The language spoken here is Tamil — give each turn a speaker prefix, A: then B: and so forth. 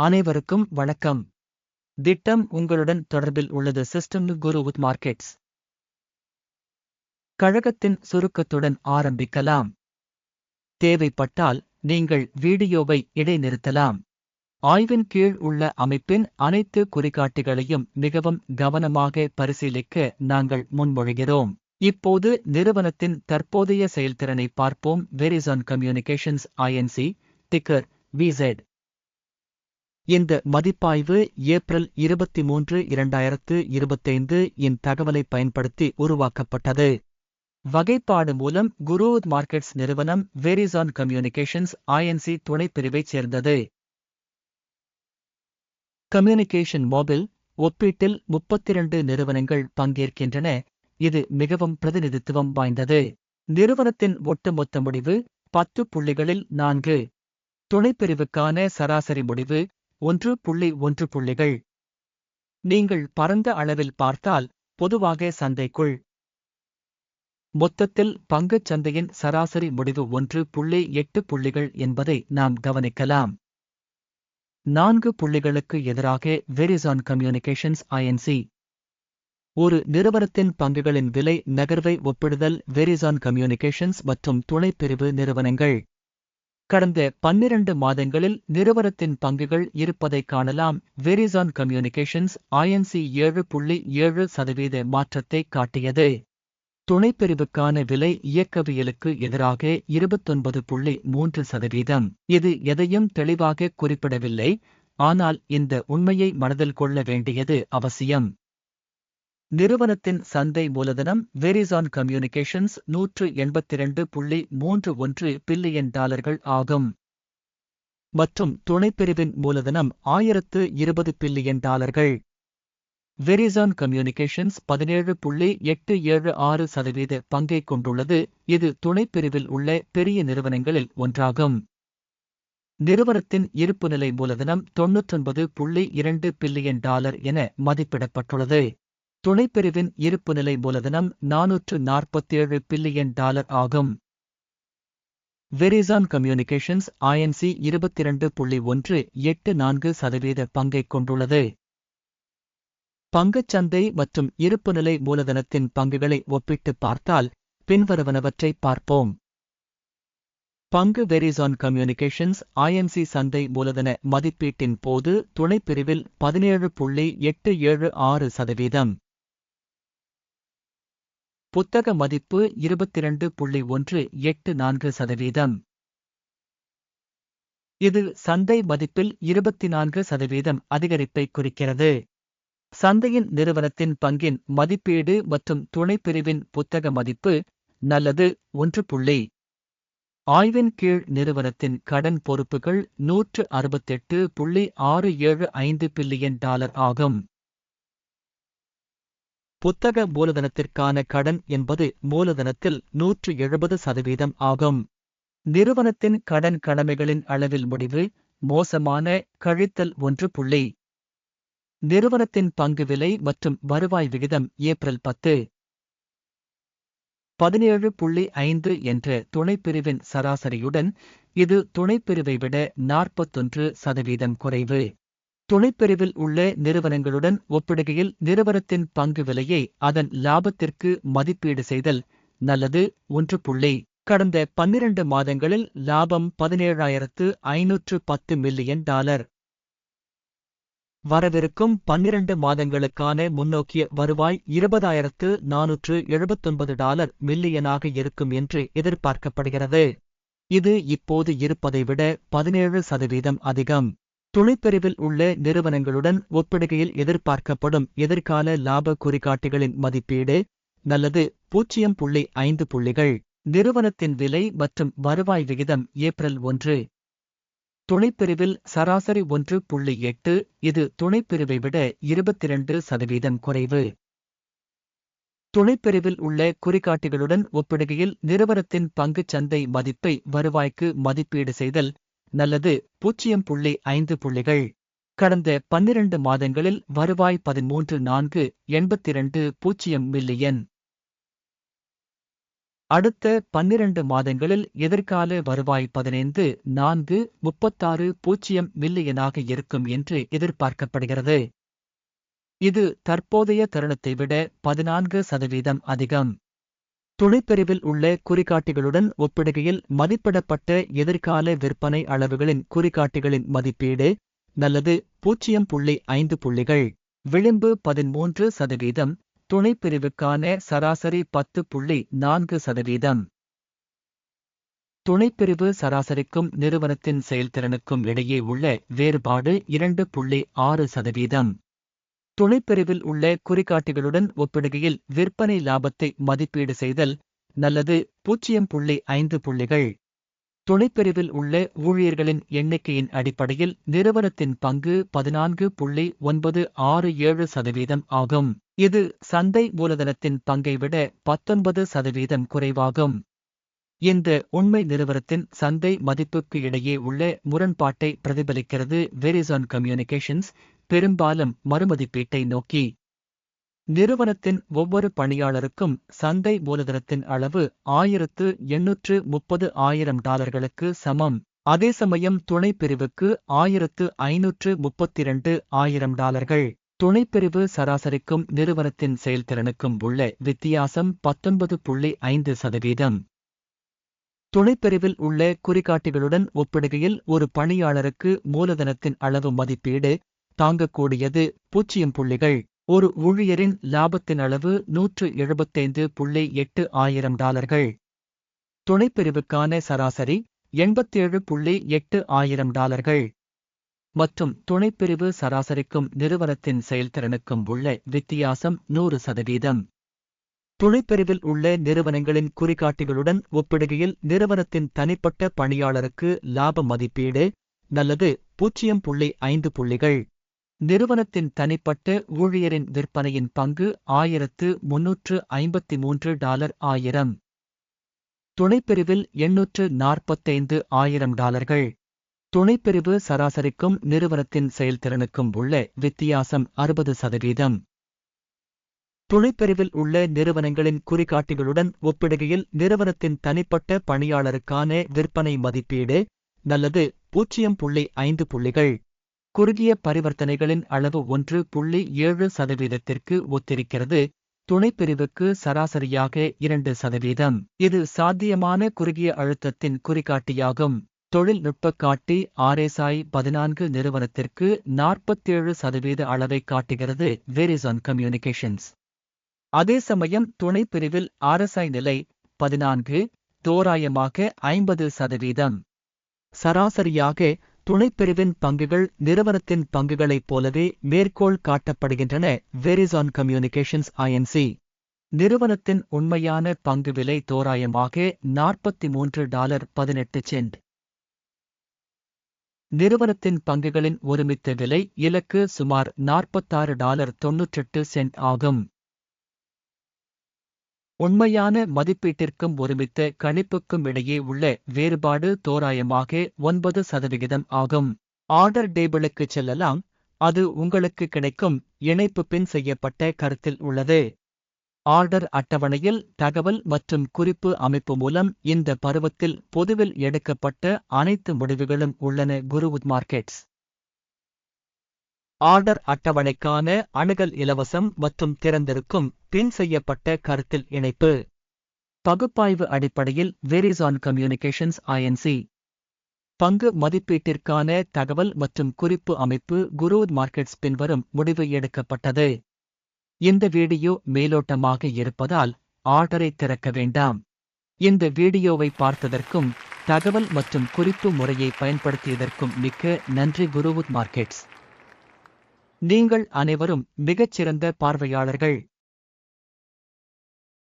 A: அனைவருக்கும் வணக்கம். திட்டம் உங்களுடன் தொடர்பில் உள்ளது சிஸ்டம் குரு வித் மார்க்கெட்ஸ். கழகத்தின் சுருக்கத்துடன் ஆரம்பிக்கலாம். தேவைப்பட்டால் நீங்கள் வீடியோவை இடைநிறுத்தலாம். ஆய்வின் கீழ் உள்ள அமைப்பின் அனைத்து குறிகாட்டிகளையும் மிகவும் கவனமாக பரிசீலிக்க நாங்கள் முன்மொழிகிறோம். இப்போது நிறுவனத்தின் தற்போதைய செயல்திறனை பார்ப்போம். Verizon Communications INC ticker VZ இந்த மதிப்பாய்வு ஏப்ரல் இருபத்தி மூன்று இரண்டாயிரத்து இருபத்தைந்து இன் தகவலை பயன்படுத்தி உருவாக்கப்பட்டது. வகைப்பாடு மூலம் குரு மார்க்கெட்ஸ் நிறுவனம் வெரிசான் கம்யூனிகேஷன்ஸ் ஐஎன்சி துணைப்பிரிவைச் சேர்ந்தது. கம்யூனிகேஷன் மொபைல் ஒப்பீட்டில் முப்பத்திரண்டு நிறுவனங்கள் பங்கேற்கின்றன. இது மிகவும் பிரதிநிதித்துவம் வாய்ந்தது. நிறுவனத்தின் ஒட்டுமொத்த முடிவு பத்து புள்ளிகளில் நான்கு. துணைப்பிரிவுக்கான சராசரி முடிவு ஒன்று புள்ளி ஒன்று புள்ளிகள். நீங்கள் பரந்த அளவில் பார்த்தால் பொதுவாக சந்தைக்குள். மொத்தத்தில் பங்குச் சந்தையின் சராசரி முடிவு ஒன்று புள்ளி எட்டு புள்ளிகள் என்பதை நாம் கவனிக்கலாம். நான்கு புள்ளிகளுக்கு எதிராக வெரிசான் கம்யூனிகேஷன்ஸ் ஐஎன்சி ஒரு நிறுவனத்தின் பங்குகளின் விலை நகர்வை ஒப்பிடுதல் வெரிசான் கம்யூனிகேஷன்ஸ் மற்றும் துணைப்பிரிவு நிறுவனங்கள். கடந்த பன்னிரண்டு மாதங்களில் நிறுவனத்தின் பங்குகள் இருப்பதைக் காணலாம். வெரிசான் கம்யூனிகேஷன்ஸ் ஐஎன்சி ஏழு புள்ளி ஏழு சதவீத மாற்றத்தை காட்டியது. துணைப்பிரிவுக்கான விலை இயக்கவியலுக்கு எதிராக இருபத்தொன்பது புள்ளி மூன்று சதவீதம். இது எதையும் தெளிவாக குறிப்பிடவில்லை. ஆனால் இந்த உண்மையை மனதில் கொள்ள வேண்டியது அவசியம். நிறுவனத்தின் சந்தை மூலதனம் வெரிசான் கம்யூனிகேஷன்ஸ் நூற்று எண்பத்திரண்டு புள்ளி மூன்று ஒன்று பில்லியன் டாலர்கள் ஆகும். மற்றும் துணைப்பிரிவின் மூலதனம் ஆயிரத்து இருபது பில்லியன் டாலர்கள். வெரிசான் கம்யூனிகேஷன்ஸ் பதினேழு புள்ளி எட்டு ஏழு ஆறு சதவீத பங்கை கொண்டுள்ளது. இது துணைப்பிரிவில் உள்ள பெரிய நிறுவனங்களில் ஒன்றாகும். நிறுவனத்தின் இருப்புநிலை மூலதனம் தொன்னூற்றொன்பது புள்ளி இரண்டு பில்லியன் டாலர் என மதிப்பிடப்பட்டுள்ளது. துணைப்பிரிவின் இருப்புநிலை மூலதனம் நானூற்று நாற்பத்தேழு பில்லியன் டாலர் ஆகும். வெரிசான் கம்யூனிகேஷன்ஸ் ஐஎன்சி இருபத்திரண்டு புள்ளி ஒன்று எட்டு நான்கு சதவீத பங்கை கொண்டுள்ளது. பங்குச்சந்தை மற்றும் இருப்புநிலை மூலதனத்தின் பங்குகளை ஒப்பிட்டு பார்த்தால் பின்வருவனவற்றை பார்ப்போம். பங்கு வெரிசான் கம்யூனிகேஷன்ஸ் ஐஎன்சி சந்தை மூலதன மதிப்பீட்டின் போது துணைப்பிரிவில் பதினேழு புள்ளி எட்டு ஏழு ஆறு சதவீதம். புத்தக மதிப்பு இருபத்திரண்டு புள்ளி ஒன்று எட்டு நான்கு சதவீதம். இது சந்தை மதிப்பில் இருபத்தி நான்கு சதவீதம் அதிகரிப்பை குறிக்கிறது. சந்தையின் நிறுவனத்தின் பங்கின் மதிப்பீடு மற்றும் துணைப்பிரிவின் புத்தக மதிப்பு நல்லது ஒன்று புள்ளி. ஆய்வின் கீழ் நிறுவனத்தின் கடன் பொறுப்புகள் நூற்று அறுபத்தெட்டு புள்ளி ஆறு ஏழு ஐந்து பில்லியன் டாலர் ஆகும். புத்தக மூலதனத்திற்கான கடன் என்பது மூலதனத்தில் நூற்று எழுபது சதவீதம் ஆகும். நிறுவனத்தின் கடன் கடமைகளின் அளவில் முடிவு மோசமான கழித்தல் ஒன்று புள்ளி. நிறுவனத்தின் பங்கு விலை மற்றும் வருவாய் விகிதம் ஏப்ரல் பத்து. பதினேழு புள்ளி ஐந்து என்ற துணைப்பிரிவின் சராசரியுடன் இது துணைப்பிரிவை விட நாற்பத்தொன்று சதவீதம் குறைவு. துணைப்பிரிவில் உள்ள நிறுவனங்களுடன் ஒப்பிடுகையில் நிறுவனத்தின் பங்கு விலையை அதன் லாபத்திற்கு மதிப்பீடு செய்தல் நல்லது. ஒன்று புள்ளி கடந்த பன்னிரண்டு மாதங்களில் லாபம் பதினேழாயிரத்து ஐநூற்று பத்து மில்லியன் டாலர். வரவிருக்கும் பன்னிரண்டு மாதங்களுக்கான முன்னோக்கிய வருவாய் இருபதாயிரத்து நானூற்று எழுபத்தொன்பது டாலர் மில்லியனாக இருக்கும் என்று எதிர்பார்க்கப்படுகிறது. இது இப்போது இருப்பதை விட பதினேழு சதவீதம் அதிகம். துணைப்பிரிவில் உள்ள நிறுவனங்களுடன் ஒப்பிடுகையில் எதிர்பார்க்கப்படும் எதிர்கால லாப குறிகாட்டிகளின் மதிப்பீடு நல்லது பூஜ்ஜியம் புள்ளி ஐந்து புள்ளிகள் நிறுவனத்தின் விலை மற்றும் வருவாய் விகிதம் ஏப்ரல் ஒன்று. துணைப்பிரிவில் சராசரி ஒன்று புள்ளி எட்டு இது துணைப்பிரிவை விட இருபத்தி இரண்டு சதவீதம் குறைவு. துணைப்பிரிவில் உள்ள குறிகாட்டிகளுடன் ஒப்பிடுகையில் நிறுவனத்தின் பங்குச் சந்தை மதிப்பை வருவாய்க்கு மதிப்பீடு செய்தல் நல்லது. பூஜ்ஜியம் புள்ளி ஐந்து புள்ளிகள். கடந்த பன்னிரண்டு மாதங்களில் வருவாய் பதிமூன்று நான்கு எண்பத்திரண்டு பூஜ்ஜியம் மில்லியன். அடுத்த பன்னிரண்டு மாதங்களில் எதிர்கால வருவாய் பதினைந்து நான்கு முப்பத்தாறு பூஜ்ஜியம் மில்லியனாக இருக்கும் என்று எதிர்பார்க்கப்படுகிறது. இது தற்போதைய தருணத்தை விட பதினான்கு சதவீதம் அதிகம். துணைப்பிரிவில் உள்ள குறிகாட்டிகளுடன் ஒப்பிடுகையில் மதிப்பிடப்பட்ட எதிர்கால விற்பனை அளவுகளின் குறிகாட்டிகளின் மதிப்பீடு நல்லது பூஜ்ஜியம் புள்ளி ஐந்து புள்ளிகள். விளிம்பு பதிமூன்று சதவீதம். துணைப்பிரிவுக்கான சராசரி பத்து புள்ளி நான்கு சதவீதம். துணைப்பிரிவு சராசரிக்கும் நிறுவனத்தின் செயல்திறனுக்கும் இடையே உள்ள வேறுபாடு இரண்டு புள்ளி ஆறு சதவீதம். துணைப்பிரிவில் உள்ள குறிகாட்டிகளுடன் ஒப்பிடுகையில் விற்பனை லாபத்தை மதிப்பீடு செய்தல் நல்லது. பூஜ்ஜியம் புள்ளி ஐந்து புள்ளிகள். துணைப்பிரிவில் உள்ள ஊழியர்களின் எண்ணிக்கையின் அடிப்படையில் நிறுவனத்தின் பங்கு பதினான்கு புள்ளி ஒன்பது ஆறு ஏழு சதவீதம் ஆகும். இது சந்தை மூலதனத்தின் பங்கை விட பத்தொன்பது சதவீதம் குறைவாகும். இந்த உண்மை நிறுவனத்தின் சந்தை மதிப்புக்கு இடையே உள்ள முரண்பாட்டை பிரதிபலிக்கிறது. வெரிசான் கம்யூனிகேஷன்ஸ் பெரும்பாலும் மறுமதிப்பீட்டை நோக்கி. நிறுவனத்தின் ஒவ்வொரு பணியாளருக்கும் சந்தை மூலதனத்தின் அளவு ஆயிரத்து எண்ணூற்று முப்பது ஆயிரம் டாலர்களுக்கு சமம். அதே சமயம் துணைப்பிரிவுக்கு ஆயிரத்து ஐநூற்று முப்பத்தி இரண்டு ஆயிரம் டாலர்கள். துணைப்பிரிவு சராசரிக்கும் நிறுவனத்தின் செயல்திறனுக்கும் உள்ள வித்தியாசம் பத்தொன்பது புள்ளி ஐந்து சதவீதம். துணைப்பிரிவில் உள்ள குறிகாட்டிகளுடன் ஒப்பிடுகையில் ஒரு பணியாளருக்கு மூலதனத்தின் அளவு மதிப்பீடு தாங்கக்கூடியது பூஜ்ஜியம் புள்ளிகள். ஒரு ஊழியரின் லாபத்தின் அளவு நூற்று எழுபத்தைந்து புள்ளி எட்டு ஆயிரம் டாலர்கள். துணைப்பிரிவுக்கான சராசரி எண்பத்தேழு புள்ளி எட்டு ஆயிரம் டாலர்கள். மற்றும் துணைப்பிரிவு சராசரிக்கும் நிறுவனத்தின் செயல்திறனுக்கும் உள்ள வித்தியாசம் நூறு சதவீதம். துணைப்பிரிவில் உள்ள நிறுவனங்களின் குறிகாட்டிகளுடன் ஒப்பிடுகையில் நிறுவனத்தின் தனிப்பட்ட பணியாளருக்கு லாப மதிப்பீடு நல்லது பூஜ்ஜியம் புள்ளி ஐந்து புள்ளிகள். நிறுவனத்தின் தனிப்பட்ட ஊழியரின் விற்பனையின் பங்கு ஆயிரத்து முன்னூற்று ஐம்பத்தி மூன்று டாலர் ஆயிரம். துணைப்பிரிவில் எண்ணூற்று நாற்பத்தைந்து ஆயிரம் டாலர்கள். துணைப்பிரிவு சராசரிக்கும் நிறுவனத்தின் செயல்திறனுக்கும் உள்ள வித்தியாசம் அறுபது சதவீதம். துணைப்பிரிவில் உள்ள நிறுவனங்களின் குறிகாட்டிகளுடன் ஒப்பிடுகையில் நிறுவனத்தின் தனிப்பட்ட பணியாளருக்கான விற்பனை மதிப்பீடு நல்லது பூஜ்ஜியம் புள்ளி ஐந்து புள்ளிகள். குறுகிய பரிவர்த்தனைகளின் அளவு ஒன்று புள்ளி ஏழு சதவீதத்திற்கு ஒத்திருக்கிறது. துணைப்பிரிவுக்கு சராசரியாக இரண்டு சதவீதம். இது சாத்தியமான குறுகிய அழுத்தத்தின் குறிகாட்டியாகும். தொழில்நுட்ப காட்டி ஆர்எஸ்ஐ பதினான்கு நிறுவனத்திற்கு நாற்பத்தேழு சதவீத அளவை காட்டுகிறது வெரிசான் கம்யூனிகேஷன்ஸ் அதே சமயம் துணைப்பிரிவில் ஆர்எஸ்ஐ நிலை பதினான்கு தோராயமாக ஐம்பது சதவீதம். சராசரியாக துணைப்பிரிவின் பங்குகள் நிறுவனத்தின் பங்குகளைப் போலவே மேற்கோள் காட்டப்படுகின்றன. வெரிசான் கம்யூனிகேஷன்ஸ் ஐஎன்சி நிறுவனத்தின் உண்மையான பங்கு விலை தோராயமாக நாற்பத்தி மூன்று டாலர் பதினெட்டு சென்ட். நிறுவனத்தின் பங்குகளின் ஒருமித்த விலை இலக்கு சுமார் நாற்பத்தாறு டாலர் தொன்னூற்றெட்டு சென்ட் ஆகும். உண்மையான மதிப்பீட்டிற்கும் ஒருமித்த கணிப்புக்கும் இடையே உள்ள வேறுபாடு தோராயமாக ஒன்பது சதவிகிதம் ஆகும். ஆர்டர் டேபிளுக்கு செல்லலாம். அது உங்களுக்கு கிடைக்கும். இணைப்பு பின் செய்யப்பட்ட கருத்தில் உள்ளது. ஆர்டர் அட்டவணையில் தகவல் மற்றும் குறிப்பு அமைப்பு மூலம் இந்த பருவத்தில் பொதுவில் எடுக்கப்பட்ட அனைத்து முடிவுகளும் உள்ளன. குருவுத் மார்க்கெட்ஸ். ஆர்டர் அட்டவணைக்கான அணுகல் இலவசம் மற்றும் திறந்திருக்கும் பின் செய்யப்பட்ட கருத்தில் இணைப்பு. பகுப்பாய்வு அடிப்படையில் வெரிசான் கம்யூனிகேஷன்ஸ் ஐஎன்சி பங்கு மதிப்பீட்டிற்கான தகவல் மற்றும் குறிப்பு அமைப்பு குரூத் மார்க்கெட்ஸ் பின்வரும் முடிவு எடுக்கப்பட்டது. இந்த வீடியோ மேலோட்டமாக இருப்பதால் ஆர்டரை திறக்க வேண்டாம். இந்த வீடியோவை பார்த்ததற்கும் தகவல் மற்றும் குறிப்பு முறையை பயன்படுத்தியதற்கும் மிக்க நன்றி குருவுத் மார்க்கெட்ஸ். நீங்கள் அனைவரும் மிகச்சிறந்த பார்வையாளர்கள்.